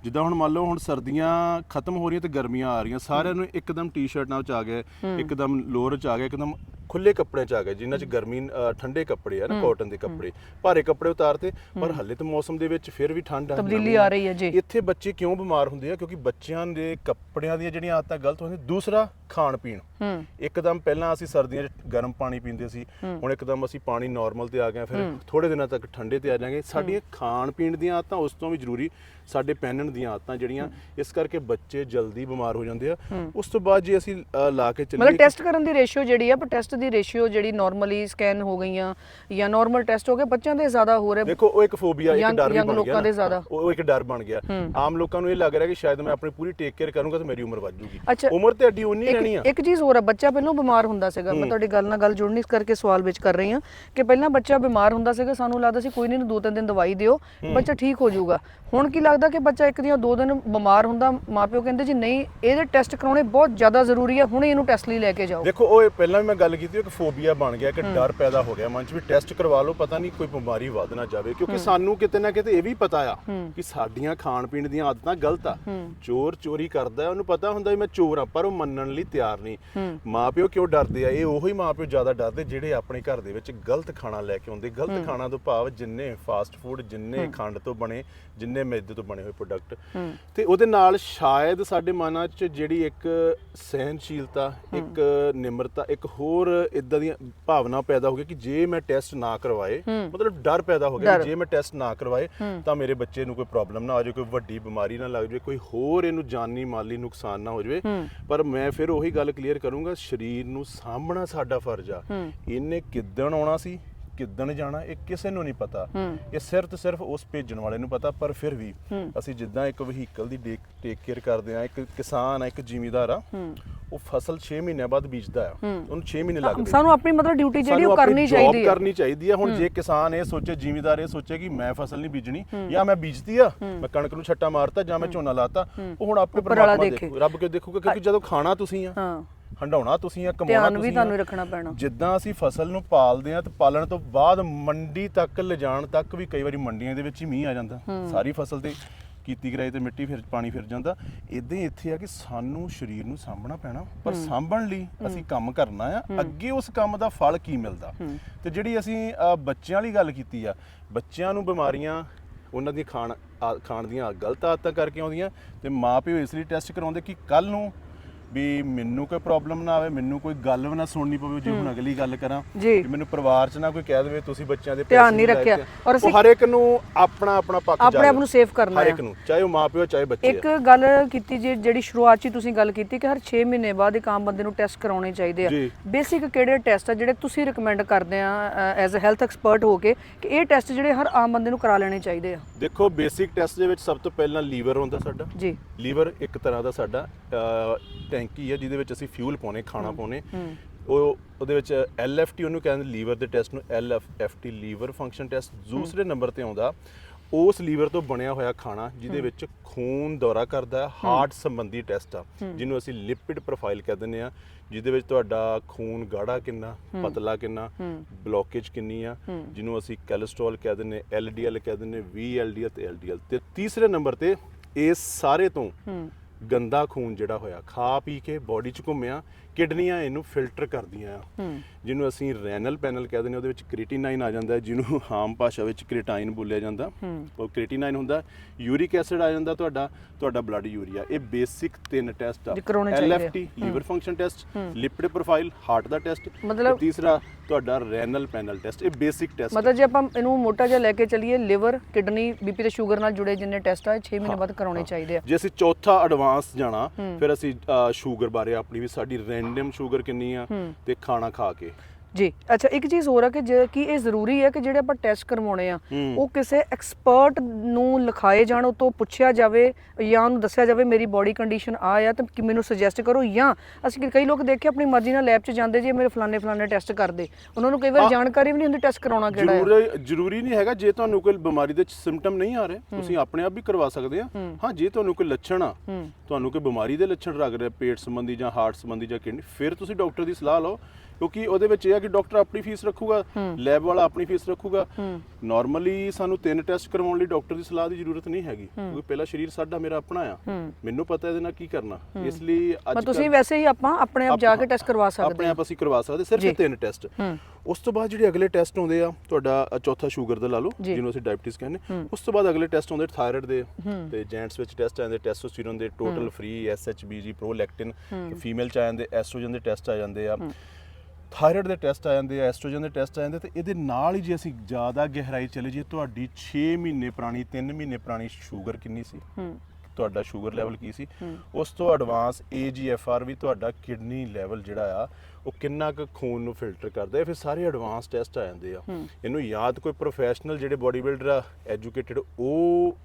ਜਿੱਦਾਂ ਹੁਣ ਮੰਨ ਲਓ ਹੁਣ ਸਰਦੀਆਂ ਖਤਮ ਹੋ ਰਹੀਆਂ ਤੇ ਗਰਮੀਆਂ ਆ ਰਹੀਆਂ ਸਾਰਿਆਂ ਨੂੰ ਇੱਕਦਮ ਟੀ-ਸ਼ਰਟਾਂ ਚ ਆ ਗਏ ਇੱਕਦਮ ਲੋਅਰ ਚ ਆ ਗਏ ਇੱਕਦਮ ਖੁੱਲੇ ਕੱਪੜੇ ਚ ਆ ਗਏ ਜਿਨ੍ਹਾਂ ਚ ਗਰਮੀ ਅ, ਠੰਡੇ ਕੱਪੜੇ ਆ ਨਾ ਕਾਟਨ ਦੇ ਕੱਪੜੇ ਭਾਰੇ ਕੱਪੜੇ ਉਤਾਰਤੇ ਪਰ ਹੱਲੇ ਤਾਂ ਮੌਸਮ ਦੇ ਵਿੱਚ ਫਿਰ ਵੀ ਠੰਡ ਆ। ਤਬਦੀਲੀ ਆ ਰਹੀ ਹੈ ਜੀ। ਇੱਥੇ ਬੱਚੇ ਕਿਉਂ ਬਿਮਾਰ ਹੁੰਦੇ ਆ? ਕਿਉਂਕਿ ਬੱਚਿਆਂ ਦੇ ਕੱਪੜਿਆਂ ਦੀਆਂ ਜਿਹੜੀਆਂ ਆਦਤਾਂ ਗਲਤ ਹੁੰਦੀਆਂ ਦੂਸਰਾ ਖਾਣ ਪੀਣ। ਹੂੰ। ਇੱਕਦਮ ਪਹਿਲਾਂ ਅਸੀਂ ਸਰਦੀਆਂ 'ਚ ਗਰਮ ਪਾਣੀ ਪੀਂਦੇ ਸੀ। ਹੁਣ ਇੱਕਦਮ ਅਸੀਂ ਪਾਣੀ ਨਾਰਮਲ ਤੇ ਆ ਗਏ ਹਾਂ, ਫਿਰ ਥੋੜੇ ਦਿਨਾਂ ਤੱਕ ਠੰਡੇ ਤੇ ਆ ਜਾਾਂਗੇ। ਸਾਡੀਆਂ ਖਾਣ ਪੀਣ ਦੀਆਂ ਆਦਤਾਂ ਉਸ ਤੋਂ ਵੀ ਜ਼ਰੂਰੀ ਸਾਡੇ ਪਹਿਨਣ ਦੀਆਂ ਆਦਤਾਂ ਜਿਹੜੀਆਂ ਇਸ ਕਰਕੇ ਬੱਚੇ ਜਲਦੀ ਬਿਮਾਰ ਹੋ ਜਾਂਦੇ ਆ। ਉਸ ਤੋਂ ਬਾਅਦ ਜੇ ਅਸੀਂ ਅ, ਲਾ ਕੇ ਮਤਲਬ ਚੱਲੀਏ ਟੈਸਟ ਕਰਨ ਦੀ ਰੇਸ਼ੀਓ ਜਿਹੜੀ ਆ ਪਰ ਟੈਸਟ ਦੀ ਰੇਸ਼ੀਓ ਜਿਹੜੀ ਨਾਰਮਲੀ ਸਕੈਨ ਹੋ ਗਈਆਂ ਜਾਂ ਨਾਰਮਲ ਟੈਸਟ ਹੋ ਗਏ ਬੱਚਿਆਂ ਦੇ ਜ਼ਿਆਦਾ ਹੋ ਰਹੇ। ਦੇਖੋ ਉਹ ਇੱਕ ਫੋਬੀਆ ਇੱਕ Young- ਡਰ ਵੀ young ਬਣ ਗਿਆ ਲੋਕਾਂ ਦੇ ਜ਼ਿਆਦਾ। ਉਹ ਉਹ ਇੱਕ ਡਰ ਬਣ ਗਿਆ। ਆਮ ਲੋਕਾਂ ਨੂੰ ਇਹ ਲੱਗ ਰਿਹਾ ਕਿ ਸ਼ਾਇਦ ਮੈਂ ਆਪਣੀ ਪੂਰੀ ਟੇਕ ਕੇਅਰ ਕਰੂੰਗਾ ਤਾਂ ਮੇਰੀ ਉਮਰ ਵੱਧ ਜੂਗੀ। ਉਮਰ ਤੇ ਅੱਡੀ ਉਨੀ ਰਹਿਣੀ ਆ। ਇੱਕ ਚੀਜ਼ ਹੋਰ ਆ ਬੱਚਾ ਪਹਿਲਾਂ ਬਿਮਾਰ ਹੁੰਦਾ ਸੀਗਾ। ਮੈਂ ਤੁਹਾਡੀ ਗੱਲ ਨਾਲ ਗੱਲ ਜੁੜਨੀ ਇਸ ਕਰਕੇ ਸਵਾਲ ਵਿੱਚ ਕਰ ਰਹੀ ਹਾਂ ਕਿ ਪਹਿਲਾਂ ਬੱਚਾ ਬਿਮਾਰ ਹੁੰਦਾ ਸੀਗਾ ਸਾਨੂੰ ਲੱਗਦਾ ਸੀ ਕੋਈ ਨਹੀਂ ਇਹਨੂੰ ਦੋ ਤਿੰਨ ਦਿਨ ਦਵਾਈ ਦਿਓ ਬੱਚਾ ਠੀਕ ਹੋ ਜਾਊਗਾ। ਹੁਣ ਕੀ ਲੱਗਦਾ ਕਿ ਬੱਚਾ ਇੱਕ ਦੀਆਂ ਦੋ ਦਿਨ ਬਿਮਾਰ ਹੁੰਦਾ ਮਾਪਿਓ ਕਹਿੰਦੇ ਜੀ ਨਹੀਂ ਇਹਦੇ ਟੈਸਟ ਕਰਾਉਣੇ ਬਹੁਤ ਜ਼ਿਆਦਾ ਜ਼ਰੂਰੀ ਹੈ ਹੁਣੇ ਇਹਨੂੰ ਟੈਸਟ ਲਈ ਲੈ ਕੇ ਜਾਓ। ਦੇਖੋ ਉਹ ਪਹਿਲਾਂ ਵੀ ਮੈਂ ਗੱਲ ਕੀਤੀ ਇੱਕ ਫੋਬੀਆ ਬਣ ਗਿਆ ਕਿ ਡਰ ਪੈਦਾ ਹੋ ਗਿਆ ਮਨ 'ਚ ਵੀ ਟੈਸਟ ਕਰਵਾ ਲਓ ਪਤਾ ਨਹੀਂ ਕੋਈ ਬਿਮਾਰੀ ਵੱਧ ਨਾ ਜਾਵੇ ਕਿਉਂਕਿ ਸਾਨੂੰ ਕਿਤੇ ਨਾ ਕਿਤੇ ਇਹ ਵੀ ਪਤਾ ਆ ਕਿ ਸਾਡੀਆਂ ਖਾਣ ਪੀਣ ਦੀਆਂ ਆਦਤਾਂ ਗਲਤ ਆ। ਚੋਰ ਚੋਰੀ ਕਰਦਾ ਉਹਨੂੰ ਪਤਾ ਹੁੰਦਾ ਵੀ ਮੈਂ ਚੋਰ ਆ ਪਰ ਉਹ ਮੰਨਣ ਲਈ ਤਿਆਰ ਨਹੀਂ। ਮਾਪਿਓ ਕਿਉਂ ਡਰਦੇ ਆ? ਇਹ ਉਹੀ ਮਾਪਿਓ ਜ਼ਿਆਦਾ ਡਰਦੇ ਜਿਹੜੇ ਆਪਣੇ ਘਰ ਦੇ ਵਿੱਚ ਗਲਤ ਖਾਣਾ ਲੈ ਕੇ ਆਉਂਦੇ। ਗਲਤ ਖਾਣਾ ਤੋਂ ਭਾਵ ਜਿੰਨੇ ਫਾਸਟ ਫੂਡ ਜਿੰਨੇ ਖੰਡ ਤੋਂ ਬਣੇ ਜਿੰਨੇ ਮੈਦੇ ਤੋਂ ਬਣੇ ਹੋਏ ਪ੍ਰੋਡਕਟ ਤੇ ਉਹਦੇ ਨਾਲ ਸ਼ਾਇਦ ਸਾਡੇ ਮਨਾਂ 'ਚ ਜਿਹੜੀ ਇੱਕ ਸਹਿਨਸ਼ੀਲਤਾ ਇੱਕ ਨਿਮਰਤਾ ਇੱਕ ਹੋਰ ਇਦਾਂ ਦੀਆਂ ਭਾਵਨਾ ਪੈਦਾ ਹੋ ਗਈ ਕਿ ਜੇ ਮੈਂ ਟੈਸਟ ਨਾ ਕਰਵਾਏ ਮਤਲਬ ਡਰ ਪੈਦਾ ਹੋ ਗਿਆ ਜੇ ਮੈਂ ਟੈਸਟ ਨਾ ਕਰਵਾਏ ਤਾਂ ਮੇਰੇ ਬੱਚੇ ਨੂੰ ਕੋਈ ਪ੍ਰੋਬਲਮ ਨਾ ਆ ਜਾਵੇ ਕੋਈ ਵੱਡੀ ਬਿਮਾਰੀ ਨਾ ਲੱਗ ਜਾਵੇ ਕੋਈ ਹੋਰ ਇਹਨੂੰ ਜਾਨੀ ਮਾਲੀ ਨੁਕਸਾਨ ਨਾ ਹੋ ਜਾਵੇ। ਪਰ ਮੈਂ ਫਿਰ ਉਹੀ ਗੱਲ ਕਲੀਅਰ ਕਰੂੰਗਾ ਸਰੀਰ ਨੂੰ ਸਾਂਭਣਾ ਸਾਡਾ ਫਰਜ਼ ਆ। ਇਹਨੇ ਕਿੱਦਣ ਆਉਣਾ ਸੀ? ਕਿੱਦਣ ਜਾਣਾ ਇਹ ਕਿਸੇ ਨੂੰ ਨਹੀਂ ਪਤਾ। ਇਹ ਸਿਰਫ ਤੇ ਸਿਰਫ ਉਸ ਭੇਜਣ ਵਾਲੇ ਨੂੰ ਪਤਾ ਪਰ ਫਿਰ ਵੀ ਅਸੀਂ ਜਿੱਦਾਂ ਇੱਕ ਵਹੀਕਲ ਦੀ ਟੇਕ ਕੇਅਰ ਕਰਦੇ ਆ ਇੱਕ ਕਿਸਾਨ ਆ ਇੱਕ ਜ਼ਿਮੀਦਾਰ ਆ ਉਹ ਫਸਲ 6 ਮਹੀਨਿਆਂ ਬਾਅਦ ਬੀਜਦਾ ਆ। ਉਹਨੂੰ 6 ਮਹੀਨੇ ਲੱਗਦੇ ਸਾਨੂੰ ਆਪਣੀ ਮਤਲਬ ਡਿਊਟੀ ਜਿਹੜੀ ਉਹ ਆਪਣੀ ਕਰਨੀ ਚਾਹੀਦੀ ਹੈ। ਕਰਨੀ ਚਾਹੀਦੀ ਹੈ। ਹੁਣ ਜੇ ਕਿਸਾਨ ਇਹ ਸੋਚੇ ਜ਼ਿਮੀਦਾਰ ਇਹ ਸੋਚੇ ਕਿ ਮੈਂ ਫਸਲ ਨਹੀਂ ਬੀਜਣੀ ਜਾਂ ਮੈਂ ਬੀਜਤੀ ਆ ਮੈਂ ਕਣਕ ਨੂੰ ਛੱਟਾ ਮਾਰਤਾ ਜਾਂ ਮੈਂ ਝੋਨਾ ਲਾਤਾ ਉਹ ਹੁਣ ਆਪੇ ਉੱਪਰ ਵਾਲਾ ਪਰਮਾਤਮਾ ਦੇਖੇ। ਦੇਖੂ ਰੱਬ ਕਿਉਂ ਦੇਖੂਗਾ ਕਿਉਂਕਿ ਜਦੋਂ ਖਾਣਾ ਤੁਸੀਂ ਆ ਹਾਂ। ਹੰਡਾਉਣਾ ਤੁਸੀਂ ਆ ਕਮਾਉਣਾ ਧਿਆਨ ਵੀ ਤੁਸੀਂ ਤੁਹਾਨੂੰ ਆ। ਰੱਖਣਾ ਪੈਣਾ। ਜਿੱਦਾਂ ਅਸੀਂ ਫਸਲ ਨੂੰ ਪਾਲਦੇ ਆ ਤੇ ਪਾਲਣ ਤੋਂ ਬਾਅਦ ਮੰਡੀ ਤੱਕ ਲਿਜਾਣ ਤੱਕ ਵੀ ਕਈ ਵਾਰੀ ਮੰਡੀਆਂ ਦੇ ਵਿੱਚ ਹੀ ਮੀਂਹ ਆ ਜਾਂਦਾ। ਸਾਰੀ ਫਸਲ ਤੇ ਕੀਤੀ ਕਰਾਈ ਤੇ ਮਿੱਟੀ ਫਿਰ ਪਾਣੀ ਫਿਰ ਜਾਂਦਾ। ਇਦਾਂ ਹੀ ਇੱਥੇ ਆ ਕਿ ਸਾਨੂੰ ਸਰੀਰ ਨੂੰ ਸਾਂਭਣਾ ਪੈਣਾ। ਪਰ ਸਾਂਭਣ ਲਈ ਅਸੀਂ ਕੰਮ ਕਰਨਾ ਆ। ਅੱਗੇ ਉਸ ਕੰਮ ਦਾ ਫਲ ਕੀ ਮਿਲਦਾ? ਤੇ ਜਿਹੜੀ ਅਸੀਂ ਅ, ਬੱਚਿਆਂ ਵਾਲੀ ਗੱਲ ਕੀਤੀ ਆ ਬੱਚਿਆਂ ਨੂੰ ਬਿਮਾਰੀਆਂ ਉਹਨਾਂ ਦੀ ਖਾਣ ਆ- ਖਾਣ ਦੀਆਂ ਗਲਤ ਆਦਤਾਂ ਕਰਕੇ ਆਉਂਦੀਆਂ ਤੇ ਮਾਪਿਓ ਇਸ ਲਈ ਟੈਸਟ ਕਰਾਉਂਦੇ ਕਿ ਕੱਲ ਨੂੰ ਵੀ ਮੈਨੂੰ ਕੋਈ ਪ੍ਰੋਬਲਮ ਨਾ ਆਵੇ ਮੈਨੂੰ ਕੋਈ ਗੱਲ ਵੀ ਨਾ ਸੁਣਨੀ ਪਵੇ ਜੇ ਹੁਣ ਅਗਲੀ ਗੱਲ ਕਰਾਂ ਜੀ। ਕਿ ਮੈਨੂੰ ਪਰਿਵਾਰ 'ਚ ਨਾ ਕੋਈ ਕਹਿ ਦੇਵੇ ਤੁਸੀਂ ਬੱਚਿਆਂ ਦੇ ਧਿਆਨ ਨਹੀਂ ਰੱਖਿਆ। ਔਰ ਉਹ ਅਸੀਂ- ਹਰ ਇੱਕ ਨੂੰ ਆਪਣਾ ਆਪਣਾ ਪੱਖ ਆਪਣੇ ਜਾਵੇ। ਆਪ ਨੂੰ ਸੇਫ ਕਰਨਾ ਹਰ ਹੈ ਇੱਕ ਨੂੰ ਚਾਹੇ ਉਹ ਮਾਪਿਓ ਚਾਹੇ ਬੱਚੇ ਇੱਕ ਆ। ਗੱਲ ਕੀਤੀ ਜੀ ਜਿਹੜੀ ਸ਼ੁਰੂਆਤ 'ਚ ਹੀ ਤੁਸੀਂ ਗੱਲ ਕੀਤੀ ਕਿ ਹਰ 6 ਮਹੀਨੇ ਬਾਅਦ ਇੱਕ ਆਮ ਬੰਦੇ ਨੂੰ ਟੈਸਟ ਕਰਾਉਣੇ ਚਾਹੀਦੇ ਆ ਜੀ। ਬੇਸਿਕ ਕਿਹੜੇ ਟੈਸਟ ਆ ਜਿਹੜੇ ਤੁਸੀਂ ਰეკਮੈਂਡ ਕਰਦੇ ਆ ਐਜ਼ ਅ ਹੈਲਥ ਐਕਸਪਰਟ ਹੋ ਕੇ ਕਿ ਇਹ ਟੈਸਟ ਜਿਹੜੇ ਹਰ ਆਮ ਬੰਦੇ ਨੂੰ ਕਰਾ ਲੈਣੇ ਚਾਹੀਦੇ ਆ ਦੇਖੋ ਬੇਸਿਕ ਟੈਸਟ ਦੇ ਵਿੱਚ ਸਭ ਤੋਂ ਪਹਿਲਾਂ ਲੀਵਰ ਹੁੰਦਾ ਸਾਡਾ ਜੀ ਲੀਵਰ ਇੱਕ ਤਰ੍ਹਾਂ ਦਾ ਸਾਡਾ ਟੈਂਕੀ ਹੈ ਜਿਹਦੇ ਵਿੱਚ ਅਸੀਂ ਫਿਊਲ ਪਾਉਨੇ ਖਾਣਾ ਪਾਉਨੇ ਉਹ ਉਹਦੇ ਵਿੱਚ ਐਲਐਫਟੀ ਉਹਨੂੰ ਕਹਿੰਦੇ ਲੀਵਰ ਦੇ ਟੈਸਟ ਨੂੰ ਐਲਐਫਟੀ ਲੀਵਰ ਫੰਕਸ਼ਨ ਟੈਸਟ ਦੂਸਰੇ ਨੰਬਰ ਤੇ ਆਉਂਦਾ ਉਸ ਲੀਵਰ ਤੋਂ ਬਣਿਆ ਹੋਇਆ ਖਾਣਾ ਜਿਹਦੇ ਵਿੱਚ ਖੂਨ ਦੌਰਾ ਕਰਦਾ ਹੈ ਹਾਰਟ ਸੰਬੰਧੀ ਟੈਸਟ ਆ ਜਿਹਨੂੰ ਅਸੀਂ ਲਿਪਿਡ ਪ੍ਰੋਫਾਈਲ ਕਹਿ ਦਿੰਦੇ ਆ ਜਿਹਦੇ ਵਿੱਚ ਤੁਹਾਡਾ ਖੂਨ ਗਾੜਾ ਕਿੰਨਾ ਪਤਲਾ ਕਿੰਨਾ ਬਲੋਕੇਜ ਕਿੰਨੀ ਆ ਜਿਹਨੂੰ ਅਸੀਂ ਕੋਲੇਸਟ੍ਰੋਲ ਕਹਿ ਦਿੰਦੇ ਐਲਡੀਐਲ ਕਹਿ ਦਿੰਦੇ ਵੀਐਲਡੀਐਲ ਤੇ ਐਲਡੀਐਲ ਤੇ ਤੀਸਰੇ ਨੰਬਰ ਤੇ ਇਸ ਸਾਰੇ ਤੋਂ ਗੰਦਾ ਖੂਨ ਜਿਹੜਾ ਹੋਇਆ ਖਾ ਪੀ ਕੇ ਬਾਡੀ 'ਚ ਘੁੰਮਿਆ ਕਿਡਨੀਆਂ ਇਹਨੂੰ ਫਿਲਟਰ ਕਰਦੀਆਂ ਆ। ਜਿਹਨੂੰ ਅਸੀਂ ਰੈਨਲ ਪੈਨਲ ਕਹਿੰਦੇ ਨੇ ਉਹਦੇ ਵਿੱਚ ਕ੍ਰੀਟੀਨਾਈਨ ਆ ਜਾਂਦਾ ਜਿਹਨੂੰ ਆਮ ਭਾਸ਼ਾ ਵਿੱਚ ਕ੍ਰੀਟਾਈਨ ਬੋਲਿਆ ਜਾਂਦਾ। ਉਹ ਕ੍ਰੀਟੀਨਾਈਨ ਹੁੰਦਾ ਯੂਰਿਕ ਐਸਿਡ ਆ ਜਾਂਦਾ ਤੁਹਾਡਾ ਤੁਹਾਡਾ ਬਲੱਡ ਯੂਰੀਆ। ਇਹ ਬੇਸਿਕ ਤਿੰਨ ਟੈਸਟ ਆ। LFT liver function test lipid profile heart ਦਾ ਟੈਸਟ ਮਤਲਬ- ਤੀਸਰਾ ਤੁਹਾਡਾ ਰੈਨਲ ਪੈਨਲ ਟੈਸਟ। ਇਹ ਬੇਸਿਕ ਟੈਸਟ ਮਤਲਬ ਜੇ ਆਪਾਂ ਇਹਨੂੰ ਮੋਟਾ ਜਿਹਾ ਲੈ ਕੇ ਚੱਲੀਏ ਲਿਵਰ ਕਿਡਨੀ ਬੀਪੀ ਤੇ ਸ਼ੂਗਰ ਨਾਲ ਜੁੜੇ ਜਿੰਨੇ ਟੈਸਟ ਆ 6 ਮਹੀਨੇ ਬਾਅਦ ਕਰਾਉਣੇ ਚਾਹੀਦੇ ਆ। ਜੇ ਅਸੀਂ ਚੌਥਾ ਐਡਵਾਂਸ ਜਾਣਾ ਫਿਰ ਅਸੀਂ ਸ਼ੂਗਰ ਬਾਰੇ ਆਪਣੀ ਵੀ ਸਾਡੀ ਸ਼ੂਗਰ ਕਿੰਨੀ ਆ ਤੇ ਖਾਣਾ ਖਾ ਕੇ। ਜੀ। ਅੱਛਾ ਇੱਕ ਚੀਜ਼ ਹੋਰ ਆ ਕਿ ਜੇ ਕੀ ਇਹ ਜ਼ਰੂਰੀ ਹੈ ਕਿ ਜਿਹੜੇ ਆਪਾਂ ਟੈਸਟ ਕਰਵਾਉਣੇ ਆ। ਉਹ ਕਿਸੇ ਐਕਸਪਰਟ ਨੂੰ ਲਿਖਾਏ ਜਾਣ ਉਹ ਤੋਂ ਪੁੱਛਿਆ ਜਾਵੇ ਜਾਂ ਉਹਨੂੰ ਦੱਸਿਆ ਜਾਵੇ ਮੇਰੀ ਬਾਡੀ ਕੰਡੀਸ਼ਨ ਆ ਆ ਤਾਂ ਕਿ ਮੈਨੂੰ ਸੁਜੈਸਟ ਕਰੋ ਜਾਂ ਅਸੀਂ ਕਈ ਲੋਕ ਦੇਖੇ ਆਪਣੀ ਮਰਜ਼ੀ ਨਾਲ ਲੈਬ 'ਚ ਜਾਂਦੇ ਜੀ ਮੇਰੇ ਫਲਾਣੇ ਫਲਾਣੇ ਟੈਸਟ ਕਰਦੇ। ਉਹਨਾਂ ਨੂੰ ਕਈ ਵਾਰ। ਜਾਣਕਾਰੀ ਵੀ ਨਹੀਂ ਹੁੰਦੀ ਟੈਸਟ ਕਰਾਉਣਾ ਕਿਹੜਾ ਹੈ ਜ਼ਰੂਰੀ ਨਹੀਂ ਹੈਗਾ ਜੇ ਤੁਹਾਨੂੰ ਕੋਈ ਬਿਮਾਰੀ ਦੇ ਸਿੰਪਟਮ ਨਹੀਂ ਆ ਰਹੇ ਤੁਸੀਂ ਆਪਣੇ ਆਪ ਵੀ ਕਰਵਾ ਸਕਦੇ ਆ। ਹਾਂ। ਜੇ ਤੁਹਾਨੂੰ ਕੋਈ ਲੱਛਣ ਆ ਤੁਹਾਨੂੰ ਕੋਈ ਬਿਮਾਰੀ ਦੇ ਲੱਛਣ ਲੱਗ ਰਹੇ ਪੇਟ ਸੰਬੰਧੀ ਜਾਂ ਹਾਰਟ ਸੰਬੰਧੀ ਜਾਂ ਕਿਡਨੀ ਫਿਰ ਤੁਸੀਂ ਡਾਕਟਰ ਦੀ ਸਲਾਹ ਲਓ। ਕਿਉਂਕਿ ਉਹਦੇ ਵਿੱਚ ਇਹ ਆ ਕਿ ਡਾਕਟਰ ਆਪਣੀ ਫੀਸ ਰੱਖੂਗਾ ਲੈਬ ਵਾਲਾ ਆਪਣੀ ਫੀਸ ਰੱਖੂਗਾ। ਨਾਰਮਲੀ ਸਾਨੂੰ ਤਿੰਨ ਟੈਸਟ ਕਰਵਾਉਣ ਲਈ ਡਾਕਟਰ ਦੀ ਸਲਾਹ ਦੀ ਜ਼ਰੂਰਤ ਨਹੀਂ ਹੈਗੀ ਕਿਉਂਕਿ ਪਹਿਲਾ ਸਰੀਰ ਸਾਡਾ ਮੇਰਾ ਆਪਣਾ ਆ। ਮੈਨੂੰ ਪਤਾ ਇਹਦੇ ਨਾਲ ਕੀ ਕਰਨਾ। ਇਸ ਲਈ ਅੱਜ ਤੁਸੀਂ ਵੈਸੇ ਹੀ ਆਪਾਂ ਆਪਣੇ ਆਪ ਜਾ ਕੇ ਟੈਸਟ ਕਰਵਾ ਸਕਦੇ ਆਪਣੇ ਆਪ ਅਸੀਂ ਕਰਵਾ ਸਕਦੇ ਸਿਰਫ ਤਿੰਨ ਟੈਸਟ ਉਸ ਤੋਂ ਬਾਅਦ ਜਿਹੜੇ ਅਗਲੇ ਟੈਸਟ ਆਉਂਦੇ ਆ ਤੁਹਾਡਾ ਚੌਥਾ ਸ਼ੂਗਰ ਦਾ ਲਾ ਲਓ। ਜਿਹਨੂੰ ਅਸੀਂ ਡਾਇਬੀਟਿਸ ਕਹਿੰਦੇ ਉਸ ਤੋਂ ਬਾਅਦ ਅਗਲੇ ਟੈਸਟ ਆਉਂਦੇ ਥਾਇਰਾਇਡ ਦੇ। ਤੇ ਜੈਂਟਸ ਵਿੱਚ ਟੈਸਟ ਆਉਂਦੇ ਟੈਸਟੋਸਟੇਰੋਨ ਦੇ total free SHBG prolactin female ਚ ਆ ਜਾਂਦੇ ਐਸਟ੍ਰੋਜਨ ਦੇ ਟੈਸਟ ਆ ਜਾਂਦੇ ਆ। ਥਾਇਰਾਇਡ ਦੇ ਟੈਸਟ ਆ ਜਾਂਦੇ ਆ ਐਸਟ੍ਰੋਜਨ ਦੇ ਟੈਸਟ ਆ ਜਾਂਦੇ ਤੇ ਇਹਦੇ ਨਾਲ ਹੀ ਜੇ ਅਸੀਂ ਜ਼ਿਆਦਾ ਗਹਿਰਾਈ ਚਲੇ ਜਾਈਏ ਤੁਹਾਡੀ 6 ਮਹੀਨੇ ਪੁਰਾਣੀ 3 ਮਹੀਨੇ ਪੁਰਾਣੀ ਸ਼ੂਗਰ ਕਿੰਨੀ ਸੀ? ਤੁਹਾਡਾ ਸ਼ੂਗਰ ਲੈਵਲ ਕੀ ਸੀ? ਉਸ ਤੋਂ ਐਡਵਾਂਸ AGFR ਵੀ ਤੁਹਾਡਾ ਕਿਡਨੀ ਲੈਵਲ ਜਿਹੜਾ ਆ ਉਹ ਕਿੰਨਾ ਕੁ ਖੂਨ ਨੂੰ ਫਿਲਟਰ ਕਰਦਾ ਹੈ ਫਿਰ ਸਾਰੇ ਐਡਵਾਂਸ ਟੈਸਟ ਆ ਜਾਂਦੇ ਆ। ਇਹਨੂੰ ਯਾਦ ਕੋਈ ਪ੍ਰੋਫੈਸ਼ਨਲ ਜਿਹੜੇ ਬਾਡੀ ਬਿਲਡਰ ਆ ਐਜੂਕੇਟਿਡ ਉਹ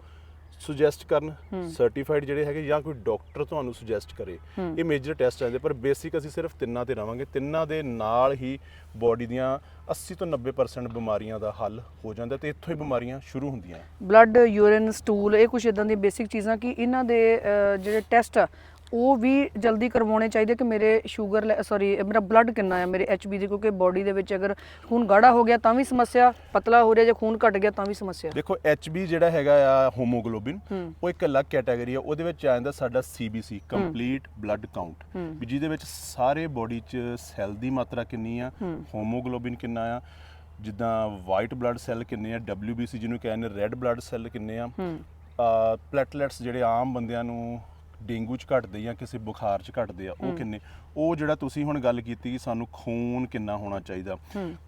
ਸੁਜੈਸਟ ਕਰਨ ਸਰਟੀਫਾਈਡ ਜਿਹੜੇ ਹੈਗੇ ਜਾਂ ਕੋਈ ਡਾਕਟਰ ਤੁਹਾਨੂੰ ਸੁਜੈਸਟ ਕਰੇ ਇਹ ਮੇਜਰ ਟੈਸਟ ਆਉਂਦੇ ਪਰ ਬੇਸਿਕ ਅਸੀਂ ਸਿਰਫ ਤਿੰਨਾਂ ਤੇ ਰਵਾਂਗੇ। ਤਿੰਨਾਂ ਦੇ ਨਾਲ ਹੀ ਬਾਡੀ ਦੀਆਂ 80 ਤੋਂ 90% ਬਿਮਾਰੀਆਂ ਦਾ ਹੱਲ ਹੋ ਜਾਂਦਾ ਤੇ ਇੱਥੋਂ ਹੀ ਬਿਮਾਰੀਆਂ ਸ਼ੁਰੂ ਹੁੰਦੀਆਂ। ਬਲੱਡ ਯੂਰਿਨ ਸਟੂਲ ਇਹ ਕੁਝ ਇਦਾਂ ਦੀਆਂ ਬੇਸਿਕ ਚੀਜ਼ਾਂ ਕਿ ਇਹਨਾਂ ਦੇ ਜਿਹੜੇ ਟੈਸਟ ਆ ਉਹ ਵੀ ਜਲਦੀ ਕਰਵਾਉਣੇ ਚਾਹੀਦੇ ਕਿ ਮੇਰੇ ਸ਼ੂਗਰ ਸੌਰੀ ਮੇਰਾ ਬਲੱਡ ਕਿੰਨਾ ਹੈ ਮੇਰੇ ਐਚਬੀ ਦੀ ਕਿਉਂਕਿ ਬਾਡੀ ਦੇ ਵਿੱਚ ਅਗਰ ਖੂਨ ਗਾੜਾ ਹੋ ਗਿਆ ਤਾਂ ਵੀ ਸਮੱਸਿਆ ਪਤਲਾ ਹੋ ਰਿਹਾ ਜੇ ਖੂਨ ਘਟ ਗਿਆ ਤਾਂ ਵੀ ਸਮੱਸਿਆ। ਦੇਖੋ HB ਜਿਹੜਾ ਹੈਗਾ ਆ ਹੋਮੋਗਲੋਬਿਨ ਉਹ ਇੱਕ ਅਲੱਗ ਕੈਟਾਗਰੀ ਆ ਉਹਦੇ ਵਿੱਚ ਆ ਜਾਂਦਾ ਸਾਡਾ CBC ਕੰਪਲੀਟ ਬਲੱਡ ਕਾਊਂਟ ਵੀ ਜਿਹਦੇ ਵਿੱਚ ਸਾਰੇ ਬੋਡੀ 'ਚ ਸੈੱਲ ਦੀ ਮਾਤਰਾ ਕਿੰਨੀ ਆ ਹੋਮੋਗਲੋਬਿਨ ਕਿੰਨਾ ਆ ਜਿੱਦਾਂ ਵਾਈਟ ਬਲੱਡ ਸੈੱਲ ਕਿੰਨੇ ਆ WBC ਜਿਹਨੂੰ ਕਹਿੰਦੇ ਰੈੱਡ ਬਲੱਡ ਸੈੱਲ ਕਿੰਨੇ ਆ। ਪਲੇਟਲੈਟਸ ਜਿਹੜੇ ਆਮ ਬੰਦਿਆਂ ਨੂੰ ਡੇਂਗੂ ਚ ਘਟਦੇ ਜਾਂ ਕਿਸੇ ਬੁਖਾਰ ਚ ਘਟਦੇ ਆ ਉਹ ਕਿੰਨੇ? ਉਹ ਜਿਹੜਾ ਤੁਸੀਂ ਹੁਣ ਗੱਲ ਕੀਤੀ ਕਿ ਸਾਨੂੰ ਖੂਨ ਕਿੰਨਾ ਹੋਣਾ ਚਾਹੀਦਾ।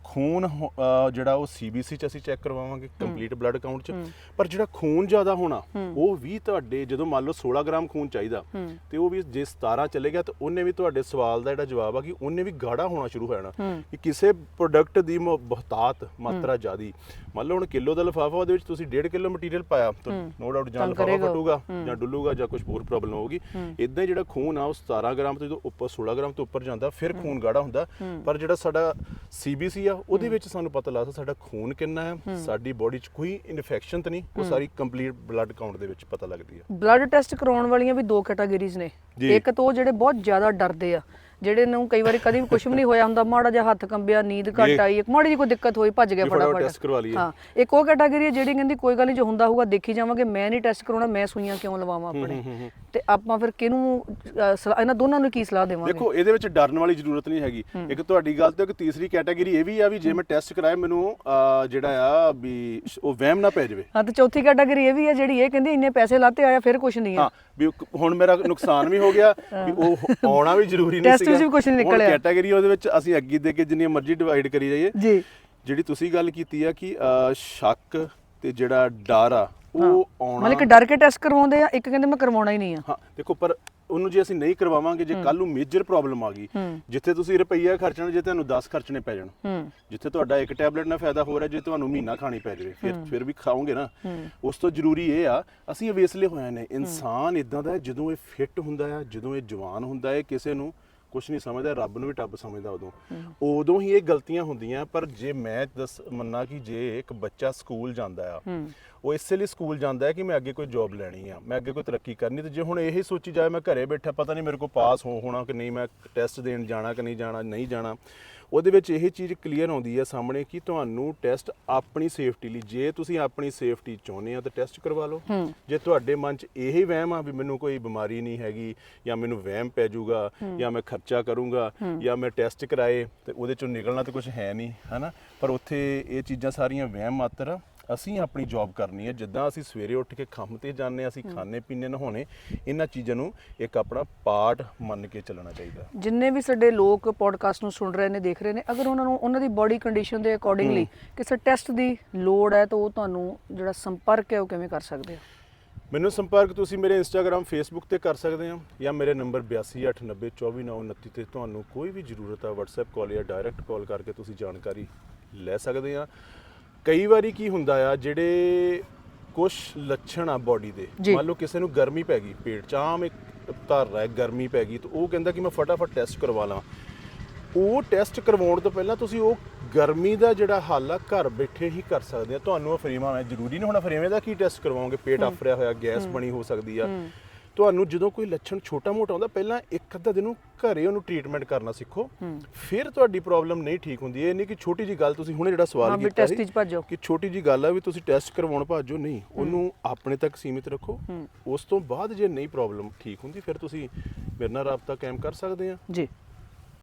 ਖੂਨ ਹੋ- ਅਹ ਜਿਹੜਾ ਉਹ ਸੀਬੀਸੀ ਚ ਅਸੀਂ ਚੈੱਕ ਕਰਵਾਵਾਂਗੇ ਕੰਪਲੀਟ ਬਲੱਡ ਕਾਊਂਟ ਚ। ਪਰ ਜਿਹੜਾ ਖੂਨ ਜ਼ਿਆਦਾ ਹੋਣਾ ਉਹ ਵੀ ਤੁਹਾਡੇ ਜਦੋਂ ਮੰਨ ਲਓ 16 ਗ੍ਰਾਮ ਖੂਨ ਚਾਹੀਦਾ ਤੇ ਉਹ ਵੀ ਜੇ 17 ਚਲੇ ਗਿਆ ਤਾਂ ਉਹਨੇ ਵੀ ਤੁਹਾਡੇ ਸਵਾਲ ਦਾ ਜਿਹੜਾ ਜਵਾਬ ਆ ਕਿ ਉਹਨੇ ਵੀ ਗਾੜਾ ਹੋਣਾ ਸ਼ੁਰੂ ਹੋ ਜਾਣਾ। ਕਿ ਕਿਸੇ ਪ੍ਰੋਡਕਟ ਦੀ ਮ- ਬਹੁਤਾਤ ਮਾਤਰਾ ਜ਼ਿਆਦੀ। ਮੰਨ ਲਓ ਹੁਣ ਕਿਲੋ ਦਾ ਲਿਫਾਫਾ ਉਹਦੇ ਵਿੱਚ ਤੁਸੀਂ 1.5 ਕਿਲੋ ਮਟੀਰੀਅਲ ਪਾਇਆ ਤਾਂ ਨੋ ਡਾਊਟ ਜਾਂ ਲਿਫਾਫਾ ਕਰੇਗਾ। ਫਟੂਗਾ ਜਾਂ ਡੁੱਲੂਗਾ ਜਾਂ ਕੁਝ ਹੋਰ ਪ੍ਰੋਬਲਮ ਹੋਊਗੀ। ਇਦਾਂ ਜਿਹੜਾ ਖੂਨ ਆ ਉਹ 17 ਗ੍ਰਾਮ ਤੋਂ ਜਦੋਂ ਉੱਪਰ 16 ਗ੍ਰਾਮ ਤੋਂ ਉੱਪਰ ਜਾਂਦਾ ਫਿਰ ਖੂਨ ਗਾੜਾ ਹੁੰਦਾ। ਪਰ ਜਿਹੜਾ ਸਾਡਾ ਸੀਬੀਸੀ ਆ ਉਹਦੇ ਵਿੱਚ ਸਾਨੂੰ ਪਤਾ ਲੱਗਦਾ ਸਾਡਾ ਖੂਨ ਕਿੰਨਾ ਹੈ। ਸਾਡੀ ਬੋਡੀ 'ਚ ਕੋਈ ਇਨਫੈਕਸ਼ਨ ਤਾਂ ਨਹੀਂ ਉਹ ਸਾਰੀ ਕੰਪਲੀਟ ਬਲੱਡ ਕਾਊਂਟ ਦੇ ਵਿੱਚ ਪਤਾ ਲੱਗਦੀ ਆ। ਬਲੱਡ ਟੈਸਟ ਕਰਾਉਣ ਵਾਲੀਆਂ ਵੀ ਦੋ ਕੈਟਾਗਰੀਜ਼ ਨੇ। ਇੱਕ ਤਾਂ ਉਹ ਜਿਹੜੇ ਬਹੁਤ ਜ਼ਿਆਦਾ ਡਰਦੇ ਆ ਜਿਹੜੇ ਨੂੰ ਕਈ ਵਾਰੀ ਕਦੀ ਵੀ ਕੁਝ ਵੀ ਨਹੀਂ ਹੋਇਆ ਹੁੰਦਾ ਮਾੜਾ ਜਿਹਾ ਹੱਥ ਕੰਬਿਆ ਨੀਂਦ ਘੱਟ। ਆਈ ਇੱਕ ਮਾੜੀ ਜਿਹੀ ਕੋਈ ਦਿੱਕਤ ਹੋਈ ਭੱਜ ਗਿਆ ਫਟਾਫਟ। ਹਾਂ ਇੱਕ ਉਹ ਕੈਟਾਗਰੀ ਹੈ ਜਿਹੜੀ ਕਹਿੰਦੀ ਕੋਈ ਗੱਲ ਨਹੀਂ ਜੋ ਹੁੰਦਾ ਹੋਊਗਾ ਦੇਖੀ ਜਾਵਾਂਗੇ ਮੈਂ ਨਹੀਂ ਟੈਸਟ ਕਰਾਉਣਾ ਮੈਂ ਸੂਈਆਂ ਕਿਉਂ ਲਵਾਵਾਂ ਆਪਣੇ? ਤੇ ਆਪਾਂ ਫਿਰ ਕਿਹਨੂੰ ਇਹਨਾਂ ਦੋਨਾਂ ਨੂੰ ਕੀ ਸਲਾਹ ਦੇਵਾਂਗੇ? ਦੇਖੋ ਇਹਦੇ ਵਿੱਚ ਡਰਨ ਵਾਲੀ ਜ਼ਰੂਰਤ ਨਹੀਂ ਹੈਗੀ। ਇੱਕ ਤੁਹਾਡੀ ਗੱਲ ਤੇ ਇੱਕ ਤੀਸਰੀ ਕੈਟਾਗਰੀ ਇਹ ਵੀ ਆ ਵੀ ਜੇ ਮੈਂ ਟੈਸਟ ਕਰਾਇਆ ਮੈਨੂੰ ਜਿਹੜਾ ਆ ਵੀ ਸ਼- ਉਹ ਵਹਿਮ ਨਾ ਪੈ ਜਾਵੇ। ਹਾਂ ਤੇ ਚੌਥੀ ਕੈਟਾਗਰੀ ਇਹ ਵੀ ਹੈ ਜਿਹੜੀ ਇਹ ਕਹਿੰਦੀ ਇੰਨੇ ਪੈਸੇ ਲਾਤੇ ਆਇਆ ਫਿਰ ਕੁਝ ਨਹੀਂ ਹੈ। ਹਾਂ ਵੀ ਹੁਣ ਮੇਰਾ ਨੁਕਸਾਨ ਵੀ ਹੋ ਗਿਆ ਵੀ ਉਹ ਆਉਣਾ ਵੀ ਜ਼ਰੂਰੀ ਨਹੀਂ Test 'ਚ ਵੀ ਨਹੀਂ ਨਿਕਲਿਆ। ਕੈਟਾਗਰੀ ਉਹਦੇ ਵਿੱਚ ਅਸੀਂ ਅੱਗੇ ਦੇ ਕੇ ਜਿੰਨੀਆਂ ਮਰਜ਼ੀ ਡਿਵਾਈਡ ਕਰੀ ਜਾਈਏ। ਜੀ। ਜਿਹੜੀ ਤੁਸੀਂ ਗੱਲ ਕੀਤੀ ਆ ਕਿ ਸ਼ੱਕ ਤੇ ਜਿਹੜਾ ਡਰ ਆ ਉਹ ਆਉਣਾ ਮਤਲਬ ਕਿ ਡਰ ਕੇ ਟੈਸਟ ਕਰਵਾਉਂਦੇ ਆ ਇੱਕ ਕਹਿੰਦੇ ਮੈਂ ਕਰਵਾਉਣਾ ਹੀ ਨਹੀਂ ਆ। ਹਾਂ ਦੇਖੋ ਪਰ ਉਹਨੂੰ ਜੇ ਅਸੀਂ ਨਹੀਂ ਕਰਵਾਵਾਂਗੇ ਜੇ ਕੱਲ ਨੂੰ ਮੇਜਰ ਪ੍ਰੋਬਲਮ ਆ ਗਈ ਜਿੱਥੇ ਤੁਸੀਂ ਰੁਪਈਆ ਖਰਚਣਾ ਜੇ ਤੁਹਾਨੂੰ 10 ਖਰਚਣੇ ਪੈ ਜਾਣ ਜਿੱਥੇ ਤੁਹਾਡਾ ਇੱਕ ਟੈਬਲੇਟ ਨਾਲ ਫਾਇਦਾ ਹੋ ਰਿਹਾ ਜੇ ਤੁਹਾਨੂੰ ਮਹੀਨਾ ਖਾਣੀ ਪੈ ਜਾਵੇ ਫਿਰ ਫਿਰ ਵੀ ਖਾਓਗੇ ਨਾ। ਉਸ ਤੋਂ ਜ਼ਰੂਰੀ ਇਹ ਆ ਅਸੀਂ ਅਵੇਸਲੇ ਹੋਏ ਨੇ। ਇਨਸਾਨ ਇਦਾਂ ਦਾ ਜਦੋਂ ਇਹ ਫਿੱਟ ਹੁੰਦਾ ਹੈ ਜਦੋਂ ਇਹ ਜਵਾਨ ਹੁੰਦਾ ਹੈ ਕਿਸੇ ਨੂੰ ਕੁਝ ਨਹੀਂ ਸਮਝਦਾ ਰੱਬ ਨੂੰ ਵੀ ਟੱਬ ਸਮਝਦਾ ਉਦੋਂ। ਉਦੋਂ ਹੀ ਇਹ ਗਲਤੀਆਂ ਹੁੰਦੀਆਂ ਪਰ ਜੇ ਮੈਂ ਦੱਸ ਮੰਨਾ ਕਿ ਜੇ ਇੱਕ ਬੱਚਾ ਸਕੂਲ ਜਾਂਦਾ ਆ ਉਹ ਇਸੇ ਲਈ ਸਕੂਲ ਜਾਂਦਾ ਹੈ ਕਿ ਮੈਂ ਅੱਗੇ ਕੋਈ ਜੌਬ ਲੈਣੀ ਆ ਮੈਂ ਅੱਗੇ ਕੋਈ ਤਰੱਕੀ ਕਰਨੀ ਤੇ ਜੇ ਹੁਣ ਇਹ ਸੋਚੀ ਜਾਏ ਮੈਂ ਘਰੇ ਬੈਠਾ ਪਤਾ ਨਹੀਂ ਮੇਰੇ ਕੋਲ ਪਾਸ ਹੋ ਹੋਣਾ ਕਿ ਨਹੀਂ ਮੈਂ ਟੈਸਟ ਦੇਣ ਜਾਣਾ ਕਿ ਨਹੀਂ ਜਾਣਾ ਨਹੀਂ ਜਾਣਾ। ਉਹਦੇ ਵਿੱਚ ਇਹ ਚੀਜ਼ ਕਲੀਅਰ ਆਉਂਦੀ ਹੈ ਸਾਹਮਣੇ ਕਿ ਤੁਹਾਨੂੰ ਟੈਸਟ ਆਪਣੀ ਸੇਫਟੀ ਲਈ ਜੇ ਤੁਸੀਂ ਆਪਣੀ ਸੇਫਟੀ ਚਾਹੁੰਦੇ ਆ ਤਾਂ ਟੈਸਟ ਕਰਵਾ ਲਓ। ਜੇ ਤੁਹਾਡੇ ਮਨ 'ਚ ਇਹੀ ਵਹਿਮ ਆ ਵੀ ਮੈਨੂੰ ਕੋਈ ਬਿਮਾਰੀ ਨਹੀਂ ਹੈਗੀ ਜਾਂ ਮੈਨੂੰ ਵਹਿਮ ਪੈ ਜਾਊਗਾ ਜਾਂ ਮੈਂ ਖਰਚਾ ਕਰੂੰਗਾ ਜਾਂ ਮੈਂ ਟੈਸਟ ਕਰਾਏ ਤੇ ਉਹਦੇ ਚੋਂ ਨਿਕਲਣਾ ਤਾਂ ਕੁਝ ਹੈ ਨਹੀਂ ਹਨਾ? ਪਰ ਉੱਥੇ ਇਹ ਚੀਜ਼ਾਂ ਸਾਰੀਆਂ ਵਹਿਮ ਮਾਤਰ ਆ। ਅਸੀਂ ਆਪਣੀ ਜੌਬ ਕਰਨੀ ਹੈ ਜਿੱਦਾਂ ਅਸੀਂ ਸਵੇਰੇ ਉੱਠ ਕੇ ਕੰਮ ਤੇ ਜਾਂਦੇ ਹਾਂ ਅਸੀਂ ਖਾਣੇ ਪੀਣੇ ਨਹਾਉਣੇ ਇਹਨਾਂ ਚੀਜ਼ਾਂ ਨੂੰ ਇੱਕ ਆਪਣਾ ਪਾਰਟ ਮੰਨ ਕੇ ਚੱਲਣਾ ਚਾਹੀਦਾ ਜਿੰਨੇ ਵੀ ਸਾਡੇ ਲੋਕ ਪੋਡਕਾਸਟ ਨੂੰ ਸੁਣ ਰਹੇ ਨੇ ਦੇਖ ਰਹੇ ਨੇ ਅਗਰ ਉਹਨਾਂ ਨੂੰ ਉਹਨਾਂ ਦੀ ਬਾਡੀ ਕੰਡੀਸ਼ਨ ਦੇ ਅਕੋਰਡਿੰਗਲੀ ਕਿਸੇ ਟੈਸਟ ਦੀ ਲੋੜ ਹੈ ਤਾਂ ਉਹ ਤੁਹਾਨੂੰ ਜਿਹੜਾ ਸੰਪਰਕ ਹੈ ਉਹ ਕਿਵੇਂ ਕਰ ਸਕਦੇ ਆ? ਮੈਨੂੰ ਸੰਪਰਕ ਤੁਸੀਂ ਮੇਰੇ ਇੰਸਟਾਗ੍ਰam ਫੇਸਬੁੱਕ ਤੇ ਕਰ ਸਕਦੇ ਹੋ ਜਾਂ ਮੇਰੇ ਨੰਬਰ 8289242929 ਤੇ ਤੁਹਾਨੂੰ ਕੋਈ ਵੀ ਜ਼ਰੂਰਤ ਆ WhatsApp ਕਾਲ ਜਾਂ ਡਾਇਰੈਕਟ ਕਾਲ ਕਰਕੇ ਤੁਸੀਂ ਜਾਣਕਾਰੀ ਲੈ ਸਕਦੇ ਆ। ਕਈ ਵਾਰੀ ਕੀ ਹੁੰਦਾ ਆ ਜਿਹੜੇ ਕੁਝ ਲੱਛਣ ਆ ਬਾਡੀ ਦੇ ਜੀ। ਮੰਨ ਲਓ ਕਿਸੇ ਨੂੰ ਗਰਮੀ ਪੈ ਗਈ ਪੇਟ ਚ ਆਮ ਇੱਕ ਧਰ ਰਿਹਾ ਗਰਮੀ ਪੈ ਗਈ ਤਾਂ ਉਹ ਕਹਿੰਦਾ ਕਿ ਮੈਂ ਫਟਾਫਟ ਟੈਸਟ ਕਰਵਾ ਲਾਂ। ਉਹ ਟੈਸਟ ਕਰਵਾਉਣ ਤੋਂ ਪਹਿਲਾਂ ਤੁਸੀਂ ਉਹ ਗਰਮੀ ਦਾ ਜਿਹੜਾ ਹੱਲ ਆ ਘਰ ਬੈਠੇ ਹੀ ਕਰ ਸਕਦੇ ਆ। ਤੁਹਾਨੂੰ ਉਹ ਫਰੇਮਾਂ ਹੈ ਜ਼ਰੂਰੀ ਨਹੀਂ ਹੋਣਾ ਫਰੇਮੇ ਦਾ ਕੀ ਟੈਸਟ ਕਰਵਾਓਗੇ? ਪੇਟ ਆਫਰਿਆ ਹੋਇਆ ਗੈਸ ਬਣੀ ਹੋ ਸਕਦੀ ਆ। ਤੁਹਾਨੂੰ ਜਦੋਂ ਕੋਈ ਲੱਛਣ ਛੋਟਾ-ਮੋਟਾ ਆਉਂਦਾ ਪਹਿਲਾਂ ਇੱਕ ਅੱਧਾ ਦਿਨ ਨੂੰ ਘਰੇ ਉਹਨੂੰ ਟ੍ਰੀਟਮੈਂਟ ਕਰਨਾ ਸਿੱਖੋ। ਫਿਰ ਤੁਹਾਡੀ ਪ੍ਰੋਬਲਮ ਨਹੀਂ ਠੀਕ ਹੁੰਦੀ। ਇਹ ਨਹੀਂ ਕਿ ਛੋਟੀ ਜੀ ਗੱਲ ਤੁਸੀਂ ਹੁਣੇ ਜਿਹੜਾ ਸਵਾਲ ਕੀਤਾ ਭੱਜੋ। ਕਿ ਛੋਟੀ ਜੀ ਗੱਲ ਆ ਵੀ ਤੁਸੀਂ ਟੈਸਟ ਕਰਵਾਉਣ ਭਾਜੋ। ਨਹੀਂ ਉਹਨੂੰ ਆਪਣੇ ਤੱਕ ਸੀਮਿਤ ਰੱਖੋ। ਉਸ ਤੋਂ ਬਾਅਦ ਜੇ ਨਹੀਂ ਪ੍ਰੋਬਲਮ ਠੀਕ ਹੁੰਦੀ ਫਿਰ ਤੁਸੀਂ ਮੇਰੇ ਨਾਲ ਰਾਬਤਾ ਕਾਇਮ ਕਰ ਸਕਦੇ ਆ। ਜੀ।